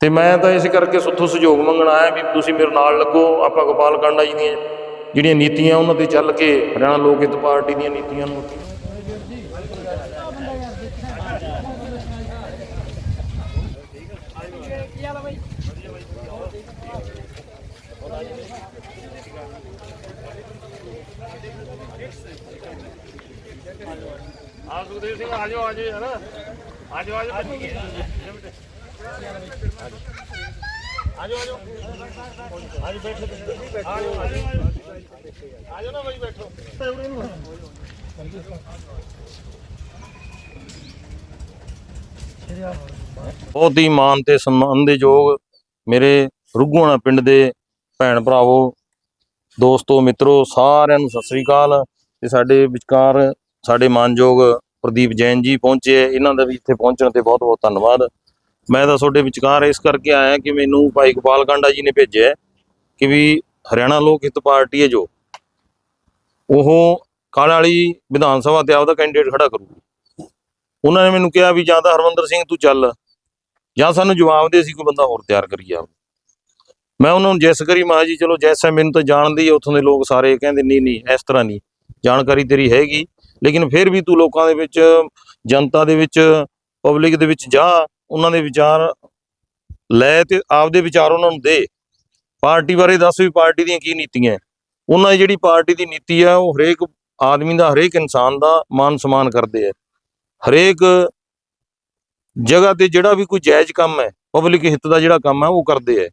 ਤੇ ਮੈਂ ਤਾਂ ਇਸ ਕਰਕੇ ਸੁੱਥੋਂ ਸਹਿਯੋਗ ਮੰਗਣ ਆਇਆ ਵੀ ਤੁਸੀਂ ਮੇਰੇ ਨਾਲ ਲੱਗੋ, ਆਪਾਂ ਗੋਪਾਲ ਕਾਂਡਾ ਜੀ ਦੀਆਂ ਜਿਹੜੀਆਂ ਨੀਤੀਆਂ ਉਹਨਾਂ ਤੇ ਚੱਲ ਕੇ ਹਰਿਆਣਾ ਲੋਕ ਹਿੱਤ ਪਾਰਟੀ ਦੀਆਂ ਨੀਤੀਆਂ ਨੂੰ ਆ ਸੁਖਦੇਵ ਸਿੰਘ, ਆ ਜਾਓ ਯਾਰ। ਆ ਜਾਓ। ਆ ਜਾਓ ਆ ਬੈਠੋ ਆ ਜਾਓ ਨਾ ਬਾਈ ਬੈਠੋ ਬਹੁਤ ਹੀ ਮਾਨ ਤੇ ਸਨਮਾਨ ਦੇ ਯੋਗ ਮੇਰੇ ਰੁੱਗੂਆਣਾ ਪਿੰਡ ਦੇ ਭੈਣ ਭਰਾਵੋ, ਦੋਸਤੋ, ਮਿੱਤਰੋ, ਸਾਰਿਆਂ ਨੂੰ ਸਤਿ ਸ੍ਰੀ ਅਕਾਲ। ਤੇ ਸਾਡੇ ਵਿਚਕਾਰ ਸਾਡੇ ਮਾਨਯੋਗ ਪ੍ਰਦੀਪ ਜੈਨ ਜੀ ਪਹੁੰਚੇ। ਇਹਨਾਂ ਦਾ ਵੀ ਇੱਥੇ ਪਹੁੰਚਣ ਤੇ ਬਹੁਤ ਬਹੁਤ ਧੰਨਵਾਦ। ਮੈਂ ਤਾਂ ਤੁਹਾਡੇ ਵਿਚਕਾਰ ਇਸ ਕਰਕੇ ਆਇਆ ਕਿ ਮੈਨੂੰ ਭਾਈ ਗੋਪਾਲ ਕਾਂਡਾ ਜੀ ਨੇ ਭੇਜਿਆ ਕਿ ਵੀ ਹਰਿਆਣਾ ਲੋਕ ਹਿੱਤ ਪਾਰਟੀ ਹੈ ਜੋ, ਉਹ ਕਾਲ ਵਾਲੀ ਵਿਧਾਨ ਸਭਾ ਤੇ ਆਪਦਾ ਕੈਂਡੀਡੇਟ ਖੜਾ ਕਰੂ ਉਹਨਾਂ ਨੇ ਮੈਨੂੰ ਕਿਹਾ ਵੀ ਜਾਂ ਤਾਂ ਹਰਮੰਦਰ ਸਿੰਘ ਤੂੰ ਚੱਲ, ਜਾਂ ਸਾਨੂੰ ਜਵਾਬ ਦੇ ਅਸੀਂ ਕੋਈ ਬੰਦਾ ਹੋਰ ਤਿਆਰ ਕਰੀ ਆ ਮੈਂ ਉਹਨਾਂ ਨੂੰ ਜੈਸ ਕਰੀ, ਮਾ ਜੀ ਚਲੋ ਜੈਸਾ ਮੈਨੂੰ ਤਾਂ ਜਾਣਦੀ ਹੈ ਉੱਥੋਂ ਦੇ ਲੋਕ ਸਾਰੇ ਕਹਿੰਦੇ, ਨਹੀਂ ਨਹੀਂ, ਇਸ ਤਰ੍ਹਾਂ ਨਹੀਂ, ਜਾਣਕਾਰੀ ਤੇਰੀ ਹੈਗੀ, ਲੇਕਿਨ ਫਿਰ ਵੀ ਤੂੰ ਲੋਕਾਂ ਦੇ ਵਿੱਚ, ਜਨਤਾ ਦੇ ਵਿੱਚ ਪਬਲਿਕ ਦੇ ਵਿੱਚ ਜਾ ਉਹਨਾਂ ਦੇ ਵਿਚਾਰ ਲੈ ਤੇ ਆਪਦੇ ਵਿਚਾਰ ਉਹਨਾਂ ਨੂੰ ਦੇ। ਪਾਰਟੀ ਬਾਰੇ ਦੱਸ ਵੀ ਪਾਰਟੀ ਦੀਆਂ ਕੀ ਨੀਤੀਆਂ ਉਹਨਾਂ ਦੀ ਜਿਹੜੀ ਪਾਰਟੀ ਦੀ ਨੀਤੀ ਆ, ਉਹ ਹਰੇਕ ਆਦਮੀ ਦਾ, ਹਰੇਕ ਇਨਸਾਨ ਦਾ ਮਾਨ ਸਨਮਾਨ ਕਰਦੇ ਆ ਹਰੇਕ ਜਗ੍ਹਾ ਤੇ ਜਿਹੜਾ ਵੀ ਕੋਈ ਜਾਇਜ਼ ਕੰਮ ਹੈ ਪਬਲਿਕ ਹਿੱਤ ਦਾ ਜਿਹੜਾ ਕੰਮ ਹੈ ਉਹ ਕਰਦੇ ਆ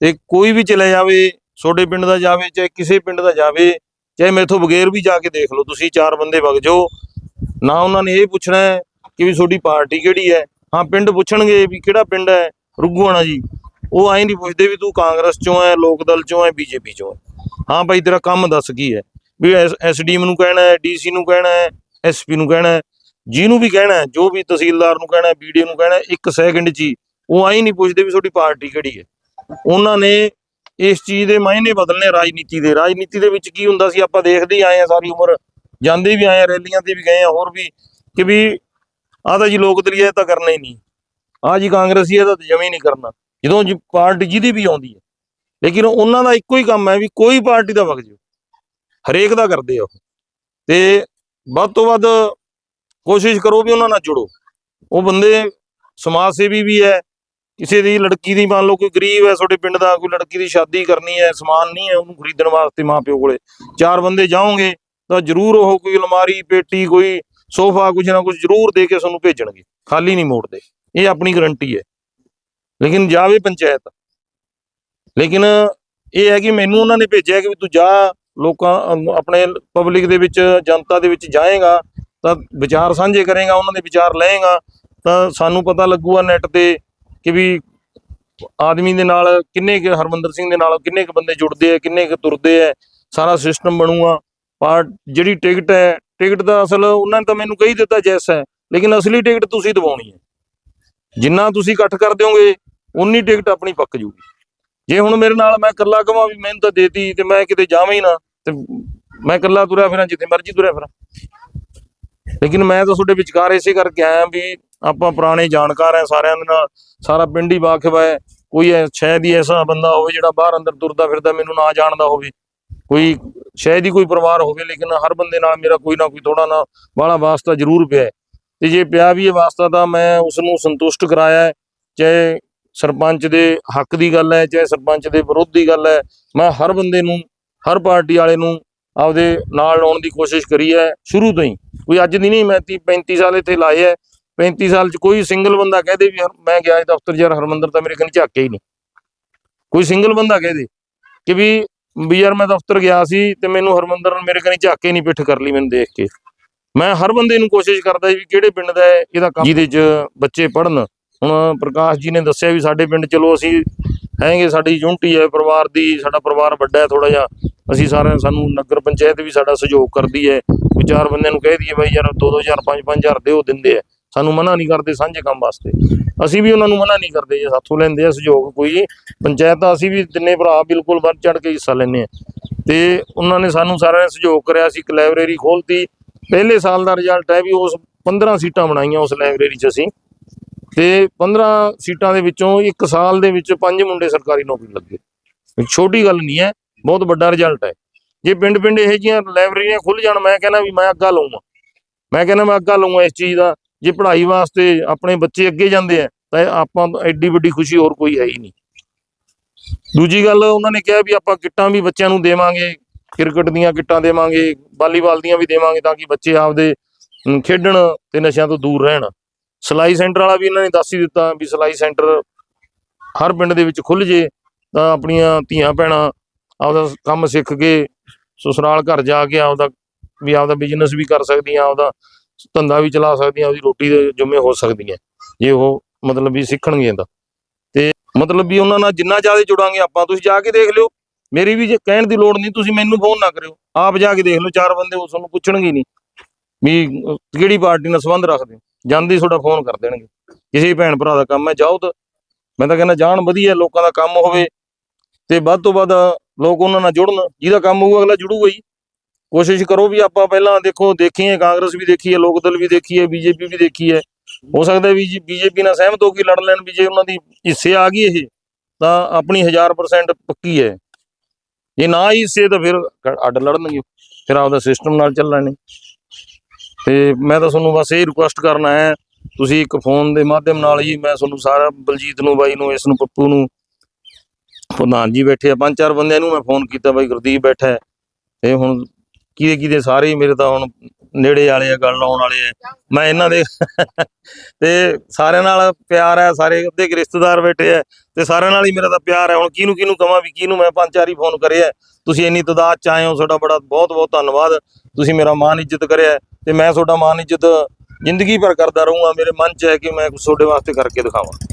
ਤੇ ਕੋਈ ਵੀ ਚਲੇ ਜਾਵੇ ਛੋਟੇ ਪਿੰਡ ਦਾ ਜਾਵੇ, ਚਾਹੇ ਕਿਸੇ ਪਿੰਡ ਦਾ ਜਾਵੇ, ਚਾਹੇ ਮੇਥੋਂ ਬਗੈਰ ਵੀ ਜਾ ਕੇ ਦੇਖ ਲਓ, ਤੁਸੀਂ ਚਾਰ ਬੰਦੇ ਵਗ ਜਾਓ। ਨਾ ਉਹਨਾਂ ਨੇ ਇਹ ਪੁੱਛਣਾ ਹੈ ਕਿ ਵੀ ਤੁਹਾਡੀ ਪਾਰਟੀ ਕਿਹੜੀ ਹੈ ਹਾਂ, ਪਿੰਡ ਪੁੱਛਣਗੇ ਵੀ ਕਿਹੜਾ ਪਿੰਡ ਹੈ ਰੁੱਗੂਆਣਾ ਜੀ। ਉਹ ਐਂ ਨਹੀਂ ਪੁੱਛਦੇ ਵੀ ਤੂੰ ਕਾਂਗਰਸ ਚੋਂ ਹੈ ਲੋਕ ਦਲ ਚੋਂ ਹੈ, ਬੀਜੇਪੀ ਚੋਂ ਹੈ। ਹਾਂ ਭਾਈ, ਤੇਰਾ ਕੰਮ ਦੱਸ ਕੀ ਹੈ? ਵੀ ਐਸਡੀਐਮ ਨੂੰ ਕਹਿਣਾ ਹੈ ਡੀਸੀ ਨੂੰ ਕਹਿਣਾ ਹੈ ਐਸਪੀ ਨੂੰ ਕਹਿਣਾ ਹੈ, ਜਿਹਨੂੰ ਵੀ ਕਹਿਣਾ ਜੋ ਵੀ ਤਹਿਸੀਲਦਾਰ ਨੂੰ ਕਹਿਣਾ ਹੈ ਬੀਡੀਓ ਨੂੰ ਕਹਿਣਾ ਇੱਕ ਸੈਕਿੰਡ 'ਚ ਹੀ ਉਹ ਐਂ ਨਹੀਂ ਪੁੱਛਦੇ ਵੀ ਤੁਹਾਡੀ ਪਾਰਟੀ ਕਿਹੜੀ ਹੈ। ਉਹਨਾਂ ਨੇ ਇਸ ਚੀਜ਼ ਦੇ ਮਾਇਨੇ ਬਦਲਨੇ ਰਾਜਨੀਤੀ ਦੇ। ਰਾਜਨੀਤੀ ਦੇ ਵਿੱਚ ਕੀ ਹੁੰਦਾ ਸੀ? ਆਪਾਂ ਦੇਖਦੇ ਆਏ ਆ ਸਾਰੀ ਉਮਰ ਜਾਂਦੇ ਵੀ ਆਏ ਆ ਰੈਲੀਆਂ ਤੇ ਵੀ ਗਏ ਆ ਹੋਰ ਵੀ ਕਿ ਵੀ ਆਹ ਤਾਂ ਜੀ ਲੋਕ ਦਲੀਆ ਇਹ ਤਾਂ ਕਰਨਾ ਹੀ ਨਹੀਂ। ਆਹ ਜੀ ਕਾਂਗਰਸੀ ਇਹ ਤਾਂ ਜਮੇ ਨਹੀਂ ਕਰਨਾ। ਜਦੋਂ ਜੀ ਪਾਰਟੀ ਜਿਹਦੀ ਵੀ ਆਉਂਦੀ ਹੈ। ਲੇਕਿਨ ਉਹਨਾਂ ਦਾ ਇੱਕੋ ਹੀ ਕੰਮ ਹੈ ਵੀ ਕੋਈ ਪਾਰਟੀ ਦਾ ਵਗ ਜਿਓ। ਹਰੇਕ ਦਾ ਕਰਦੇ ਆ ਉਹ। ਤੇ ਵੱਧ ਤੋਂ ਵੱਧ ਕੋਸ਼ਿਸ਼ ਕਰੋ ਵੀ ਉਹਨਾਂ ਨਾਲ ਜੁੜੋ। ਉਹ ਬੰਦੇ ਸਮਾਜ ਸੇਵੀ ਵੀ ਹੈ। ਕਿਸੇ ਦੀ ਲੜਕੀ ਦੀ ਮੰਨ ਲਓ ਕੋਈ ਗਰੀਬ ਹੈ, ਤੁਹਾਡੇ ਪਿੰਡ ਦਾ ਕੋਈ ਲੜਕੀ ਦੀ ਸ਼ਾਦੀ ਕਰਨੀ ਹੈ, ਸਮਾਨ ਨਹੀਂ ਹੈ ਉਹਨੂੰ ਖਰੀਦਣ ਵਾਸਤੇ ਮਾਪਿਓ ਕੋਲੇ। ਚਾਰ ਬੰਦੇ ਜਾਓਗੇ ਤਾਂ ਜ਼ਰੂਰ ਉਹ ਕੋਈ ਅਲਮਾਰੀ, ਪੇਟੀ, ਕੋਈ ਸੋਫਾ ਕੁਝ ਨਾ ਕੁਝ ਜ਼ਰੂਰ ਦੇ ਕੇ ਤੁਹਾਨੂੰ ਭੇਜਣਗੇ, ਖਾਲੀ ਨਹੀਂ ਮੋੜਦੇ, ਇਹ ਆਪਣੀ ਗਰੰਟੀ ਹੈ। ਲੇਕਿਨ ਜਾਵੇ ਪੰਚਾਇਤ। ਲੇਕਿਨ ਇਹ ਹੈ ਕਿ ਮੈਨੂੰ ਉਹਨਾਂ ਨੇ ਭੇਜਿਆ ਕਿ ਵੀ ਤੂੰ ਜਾ, ਲੋਕਾਂ ਆਪਣੇ ਪਬਲਿਕ ਦੇ ਵਿੱਚ, ਜਨਤਾ ਦੇ ਵਿੱਚ ਜਾਏਗਾ, ਤਾਂ ਵਿਚਾਰ ਸਾਂਝੇ ਕਰੇਗਾ, ਉਹਨਾਂ ਦੇ ਵਿਚਾਰ ਲਏਗਾ, ਤਾਂ ਸਾਨੂੰ ਪਤਾ ਲੱਗੂਗਾ ਨੈਟ ਤੇ ਕਿ ਵੀ ਆਦਮੀ ਦੇ ਨਾਲ ਕਿੰਨੇ ਕੁ, ਹਰਮੰਦਰ ਸਿੰਘ ਦੇ ਨਾਲ ਕਿੰਨੇ ਕੁ ਬੰਦੇ ਜੁੜਦੇ ਆ, ਕਿੰਨੇ ਕੁ ਤੁਰਦੇ ਆ, ਸਾਰਾ ਸਿਸਟਮ ਬਣੂਗਾ। ਪਰ ਜਿਹੜੀ ਟਿਕਟ ਹੈ ਟਿਕਟ ਦਾ ਅਸਲ ਉਹਨਾਂ ਨੇ ਤਾਂ ਮੈਨੂੰ ਕਹੀ ਦਿੱਤਾ ਜੈਸ ਹੈ, ਲੇਕਿਨ ਅਸਲੀ ਟਿਕਟ ਤੁਸੀਂ ਦਵਾਉਣੀ ਹੈ। ਜਿੰਨਾ ਤੁਸੀਂ ਇਕੱਠ ਕਰ ਦਿਓਗੇ ਉਨੀ ਟਿਕਟ ਆਪਣੀ ਪੱਕ ਜੂਗੀ। ਜੇ ਹੁਣ ਮੇਰੇ ਨਾਲ ਮੈਂ ਇਕੱਲਾ ਕਵਾਂ ਵੀ ਮੈਨੂੰ ਤਾਂ ਦੇਤੀ, ਤੇ ਮੈਂ ਕਿਤੇ ਜਾਵਾਂ ਹੀ ਨਾ, ਤੇ ਮੈਂ ਇਕੱਲਾ ਤੁਰਿਆ ਫਿਰਾਂ, ਜਿੱਥੇ ਮਰਜ਼ੀ ਤੁਰਿਆ ਫਿਰਾਂ। ਲੇਕਿਨ ਮੈਂ ਤਾਂ ਤੁਹਾਡੇ ਵਿਚਕਾਰ ਇਸੇ ਕਰਕੇ ਆਇਆ ਵੀ ਆਪਾਂ ਪੁਰਾਣੇ ਜਾਣਕਾਰ ਆ ਸਾਰਿਆਂ ਦੇ ਨਾਲ, ਸਾਰਾ ਪਿੰਡ ਹੀ ਵਾਕਿਫ ਹੈ। ਕੋਈ ਐ ਸ਼ਾਇਦ ਹੀ ਐਸਾ ਬੰਦਾ ਹੋਵੇ ਜਿਹੜਾ ਬਾਹਰ ਅੰਦਰ ਤੁਰਦਾ ਫਿਰਦਾ, ਮੈਨੂੰ ਨਾ ਜਾਣਦਾ ਹੋਵੇ। ਕੋਈ ਸ਼ਾਇਦ ਹੀ ਕੋਈ ਪਰਿਵਾਰ ਹੋਵੇ, ਲੇਕਿਨ ਹਰ ਬੰਦੇ ਨਾਲ ਮੇਰਾ ਕੋਈ ਨਾ ਕੋਈ ਥੋੜਾ ਨਾ ਵਾਲਾ ਵਾਸਤਾ ਜ਼ਰੂਰ ਪਿਆ ਹੈ। ਤੇ ਜੇ ਪਿਆ ਵੀ ਇਹ ਵਾਸਤਾ ਤਾਂ ਮੈਂ ਉਸ ਨੂੰ ਸੰਤੁਸ਼ਟ ਕਰਾਇਆ ਹੈ, ਚਾਹੇ ਸਰਪੰਚ ਦੇ ਹੱਕ ਦੀ ਗੱਲ ਹੈ, ਚਾਹੇ ਸਰਪੰਚ ਦੇ ਵਿਰੋਧ ਦੀ ਗੱਲ ਹੈ, ਮੈਂ ਹਰ ਬੰਦੇ ਨੂੰ, ਹਰ ਪਾਰਟੀ ਵਾਲੇ ਨੂੰ ਆਪਦੇ ਨਾਲ ਲਾਉਣ ਦੀ ਕੋਸ਼ਿਸ਼ ਕਰੀ ਹੈ, ਸ਼ੁਰੂ ਤੋਂ ਹੀ। ਕੋਈ ਅੱਜ ਦੀ ਨਹੀਂ, ਮੈਂ 30 35 ਸਾਲ ਇੱਥੇ ਲਾਏ ਹੈ। 35 ਸਾਲ ਚ ਕੋਈ ਸਿੰਗਲ ਬੰਦਾ ਕਹਦੇ ਵੀ ਮੈਂ ਗਿਆ ਦਫ਼ਤਰ ਯਾਰ ਹਰਮੰਦਰ ਤਾਂ ਮੇਰੇ ਕਨੀ ਝਾਕੇ ਹੀ ਨਹੀਂ। ਕੋਈ ਸਿੰਗਲ ਬੰਦਾ ਕਹਦੇ ਕਿ ਵੀ ਵੀ ਯਾਰ ਮੈਂ ਦਫ਼ਤਰ ਗਿਆ ਸੀ ਤੇ ਮੈਨੂੰ ਹਰਮੰਦਰ ਨੇ ਮੇਰੇ ਕਨੀ ਝਾਕੇ ਨਹੀਂ ਪਿੱਠ ਕਰ ਲਈ ਮੈਨੂੰ ਦੇਖ ਕੇ। ਮੈਂ ਹਰ ਬੰਦੇ ਨੂੰ ਕੋਸ਼ਿਸ਼ ਕਰਦਾ ਵੀ ਕਿਹੜੇ ਪਿੰਡ ਦਾ ਇਹਦਾ ਕੰਮ ਜਿਹਦੇ ਚ ਬੱਚੇ ਪੜਨ ਹੁਣ ਪ੍ਰਕਾਸ਼ ਜੀ ਨੇ ਦੱਸਿਆ ਵੀ ਸਾਡੇ ਪਿੰਡ ਚਲੋ ਅਸੀਂ ਹੈਗੇ, ਸਾਡੀ ਯੂਨਿਟੀ ਹੈ, ਪਰਿਵਾਰ ਦੀ, ਸਾਡਾ ਪਰਿਵਾਰ ਵੱਡਾ ਹੈ ਥੋੜਾ ਜਿਹਾ। ਅਸੀਂ ਸਾਰਿਆਂ ਸਾਨੂੰ ਨਗਰ ਪੰਚਾਇਤ ਵੀ ਸਾਡਾ ਸਹਿਯੋਗ ਕਰਦੀ ਹੈ। ਵੀ ਚਾਰ ਬੰਦਿਆਂ ਨੂੰ ਕਹਿ ਦਈਏ ਬਾਈ ਯਾਰ 2-2000 5-5000 ਦਿਓ ਦਿੰਦੇ ਆ। ਸਾਨੂੰ ਮਨਾ ਨਹੀਂ ਕਰਦੇ ਸਾਂਝੇ ਕੰਮ ਵਾਸਤੇ। ਅਸੀਂ ਵੀ ਉਹਨਾਂ ਨੂੰ ਮਨਾ ਨਹੀਂ ਕਰਦੇ ਜੇ ਸਾਥੋਂ ਲੈਂਦੇ ਆ ਸਹਿਯੋਗ ਕੋਈ ਪੰਚਾਇਤ ਦਾ ਅਸੀਂ ਵੀ ਤਿੰਨੇ ਭਰਾ ਬਿਲਕੁਲ ਵੱਧ ਚੜ ਕੇ ਹਿੱਸਾ ਲੈਂਦੇ ਆ ਤੇ ਉਹਨਾਂ ਨੇ ਸਾਨੂੰ ਸਾਰਿਆਂ ਨੇ ਸਹਿਯੋਗ ਕਰਿਆ ਸੀ ਇੱਕ ਲਾਇਬ੍ਰੇਰੀ ਖੋਲਤੀ ਪਹਿਲੇ ਸਾਲ ਦਾ ਰਿਜ਼ਲਟ ਹੈ ਵੀ ਉਸ 15 ਸੀਟਾਂ ਬਣਾਈਆਂ ਉਸ ਲਾਇਬ੍ਰੇਰੀ 'ਚ ਅਸੀਂ। ਤੇ 15 ਸੀਟਾਂ ਦੇ ਵਿੱਚੋਂ ਇੱਕ ਸਾਲ ਦੇ ਵਿੱਚ ਪੰਜ ਮੁੰਡੇ ਸਰਕਾਰੀ ਨੌਕਰੀ ਲੱਗੇ। ਛੋਟੀ ਗੱਲ ਨਹੀਂ ਹੈ, ਬਹੁਤ ਵੱਡਾ ਰਿਜ਼ਲਟ ਹੈ। ਜੇ ਪਿੰਡ ਪਿੰਡ ਇਹੋ ਜਿਹੀਆਂ ਲਾਇਬ੍ਰੇਰੀਆਂ ਖੁੱਲ ਜਾਣ, ਮੈਂ ਕਹਿੰਦਾ ਵੀ ਮੈਂ ਅੱਗਾ ਲਊਂਗਾ। ਮੈਂ ਕਹਿੰਦਾ ਮੈਂ ਅੱਗਾ ਲਊਂਗਾ ਇਸ ਚੀਜ਼ ਦਾ। ਜੇ ਪੜ੍ਹਾਈ ਵਾਸਤੇ ਆਪਣੇ ਬੱਚੇ ਅੱਗੇ ਜਾਂਦੇ ਆ, ਤਾਂ ਆਪਾਂ ਐਡੀ ਵੱਡੀ ਖੁਸ਼ੀ ਹੋਰ ਕੋਈ ਹੈ ਹੀ ਨਹੀਂ। ਦੂਜੀ ਗੱਲ, ਉਹਨਾਂ ਨੇ ਕਿਹਾ ਵੀ ਆਪਾਂ ਕਿੱਟਾਂ ਵੀ ਬੱਚਿਆਂ ਨੂੰ ਦੇਵਾਂਗੇ, ਕ੍ਰਿਕਟ ਦੀਆਂ ਕਿੱਟਾਂ ਦੇਵਾਂਗੇ, ਵਾਲੀਬਾਲ ਦੀਆਂ ਵੀ ਦੇਵਾਂਗੇ ਤਾਂ ਕਿ ਬੱਚੇ ਆਪਦੇ ਖੇਡਣ ਤੇ ਨਸ਼ਿਆਂ ਤੋਂ ਦੂਰ ਰਹਿਣ। ਸਿਲਾਈ ਸੈਂਟਰ ਵਾਲਾ ਵੀ ਇਹਨਾਂ ਨੇ ਦੱਸ ਹੀ ਦਿੱਤਾ ਵੀ ਸਿਲਾਈ ਸੈਂਟਰ ਹਰ ਪਿੰਡ ਦੇ ਵਿੱਚ ਖੁੱਲ ਜੇ, ਤਾਂ ਆਪਣੀਆਂ ਧੀਆਂ ਭੈਣਾਂ ਆਪਦਾ ਕੰਮ ਸਿੱਖ ਕੇ, ਸਸੁਰਾਲ ਘਰ ਜਾ ਕੇ ਆਪਦਾ, ਵੀ ਆਪਦਾ ਬਿਜ਼ਨਸ ਵੀ ਕਰ ਸਕਦੀਆਂ, ਆਪਦਾ ਧੰਦਾ ਵੀ ਚਲਾ ਸਕਦੀਆਂ, ਉਹਦੀ ਰੋਟੀ ਦੇ ਜੁਮੇ ਹੋ ਸਕਦੀਆਂ, ਜੇ ਉਹ ਮਤਲਬ ਵੀ ਸਿੱਖਣਗੇ ਇਹਦਾ ਤੇ ਮਤਲਬ ਵੀ ਉਹਨਾਂ ਨਾਲ ਜਿੰਨਾ ਜ਼ਿਆਦਾ ਜੁੜਾਂਗੇ ਆਪਾਂ, ਤੁਸੀਂ ਜਾ ਕੇ ਦੇਖ ਲਿਓ। ਮੇਰੀ ਵੀ ਕਹਿਣ ਦੀ ਲੋੜ ਨਹੀਂ, ਤੁਸੀਂ ਮੈਨੂੰ ਫੋਨ ਨਾ ਕਰਿਓ। ਆਪ ਜਾ ਕੇ ਦੇਖ ਲਓ, ਚਾਰ ਬੰਦੇ ਉਹ ਤੁਹਾਨੂੰ ਪੁੱਛਣਗੇ ਹੀ ਨਹੀਂ। ਵੀ ਕਿਹੜੀ ਪਾਰਟੀ ਨਾਲ ਸੰਬੰਧ ਰੱਖਦੇ ਹੋ? ਜਾਂਦੇ ਤੁਹਾਡਾ ਫੋਨ ਕਰ ਦੇਣਗੇ। ਕਿਸੇ ਭੈਣ ਭਰਾ ਦਾ ਕੰਮ ਹੈ, ਜਾਓ ਤਾਂ। ਮੈਂ ਤਾਂ ਕਹਿੰਦਾ, ਜਾਣ ਵਧੀਆ ਲੋਕਾਂ ਦਾ ਕੰਮ ਹੋਵੇ ਤੇ ਵੱਧ ਤੋਂ ਵੱਧ ਲੋਕ ਉਹਨਾਂ ਨਾਲ ਜੁੜਨ। ਜਿਹਦਾ ਕੰਮ ਹੋਊ, ਅਗਲਾ ਜੁੜੂਗਾ ਹੀ। ਕੋਸ਼ਿਸ਼ ਕਰੋ ਵੀ ਆਪਾਂ ਪਹਿਲਾਂ ਦੇਖੋ, ਦੇਖੀਏ, ਕਾਂਗਰਸ ਵੀ ਦੇਖੀਏ ਲੋਕ ਦਲ ਵੀ ਦੇਖੀ ਹੈ, ਬੀਜੇਪੀ ਵੀ ਦੇਖੀ ਹੈ। ਹੋ ਸਕਦਾ ਵੀ ਬੀਜੇਪੀ ਨਾਲ ਸਹਿਮਤ ਹੋ ਕੇ ਲੜ ਲੈਣ ਵੀ ਜੇ ਉਹਨਾਂ ਦੀ ਹਿੱਸੇ ਆ ਗਈ ਇਹ, ਤਾਂ ਆਪਣੀ 1000% ਪੱਕੀ ਹੈ। ਜੇ ਨਾ ਹੀ ਹਿੱਸੇ ਤਾਂ ਫਿਰ ਅੱਡ ਲੜਨਗੇ, ਫਿਰ ਆਪਦਾ ਸਿਸਟਮ ਨਾਲ ਚੱਲਣੇ ਤੇ ਮੈਂ ਤਾਂ ਤੁਹਾਨੂੰ ਬਸ ਇਹ ਰਿਕੁਐਸਟ ਕਰਨਾ ਹੈ ਤੁਸੀਂ ਇੱਕ ਫੋਨ ਦੇ ਮਾਧਿਅਮ ਨਾਲ ਹੀ ਮੈਂ ਤੁਹਾਨੂੰ ਸਾਰਾ ਬਲਜੀਤ ਨੂੰ, ਬਾਈ ਨੂੰ, ਇਸ ਨੂੰ, ਪੱਪੂ ਨੂੰ, ਪ੍ਰਧਾਨ ਜੀ ਬੈਠੇ ਆ, ਪੰਜ ਚਾਰ ਬੰਦਿਆਂ ਨੂੰ ਮੈਂ ਫੋਨ ਕੀਤਾ, ਬਾਈ ਗੁਰਦੀਪ ਬੈਠਾ ਤੇ ਹੁਣ ਕਿਹਦੇ ਕਿਹਦੇ ਸਾਰੇ ਮੇਰੇ ਤਾਂ ਹੁਣ ਨੇੜੇ ਵਾਲੇ ਆ, ਗੱਲ ਲਾਉਣ ਵਾਲੇ ਆ। ਮੈਂ ਇਹਨਾਂ ਦੇ ਤੇ ਸਾਰਿਆਂ ਨਾਲ ਪਿਆਰ ਹੈ ਸਾਰੇ ਅੱਧੇ ਰਿਸ਼ਤੇਦਾਰ ਬੈਠੇ ਆ ਤੇ ਸਾਰਿਆਂ ਨਾਲ ਹੀ ਮੇਰਾ ਤਾਂ ਪਿਆਰ ਹੈ ਹੁਣ ਕਿਹਨੂੰ ਕਿਹਨੂੰ ਕਵਾਂ ਵੀ ਕਿਹਨੂੰ ਮੈਂ ਪੰਜ ਚਾਰ ਹੀ ਫੋਨ ਕਰਿਆ। ਤੁਸੀਂ ਇੰਨੀ ਤਦਾਦ ਚ ਆਏ ਹੋ, ਤੁਹਾਡਾ ਬੜਾ ਬਹੁਤ ਬਹੁਤ ਧੰਨਵਾਦ। ਤੁਸੀਂ ਮੇਰਾ ਮਾਨ ਇੱਜ਼ਤ ਕਰਿਆ ਤੇ ਮੈਂ ਤੁਹਾਡਾ ਮਾਨ ਇੱਜ਼ਤ ਜ਼ਿੰਦਗੀ ਭਰ ਕਰਦਾ ਰਹੂੰਗਾ। ਮੇਰੇ ਮਨ ਚ ਹੈ ਕਿ ਮੈਂ ਕੁਛ ਤੁਹਾਡੇ ਵਾਸਤੇ ਕਰਕੇ ਦਿਖਾਵਾਂ।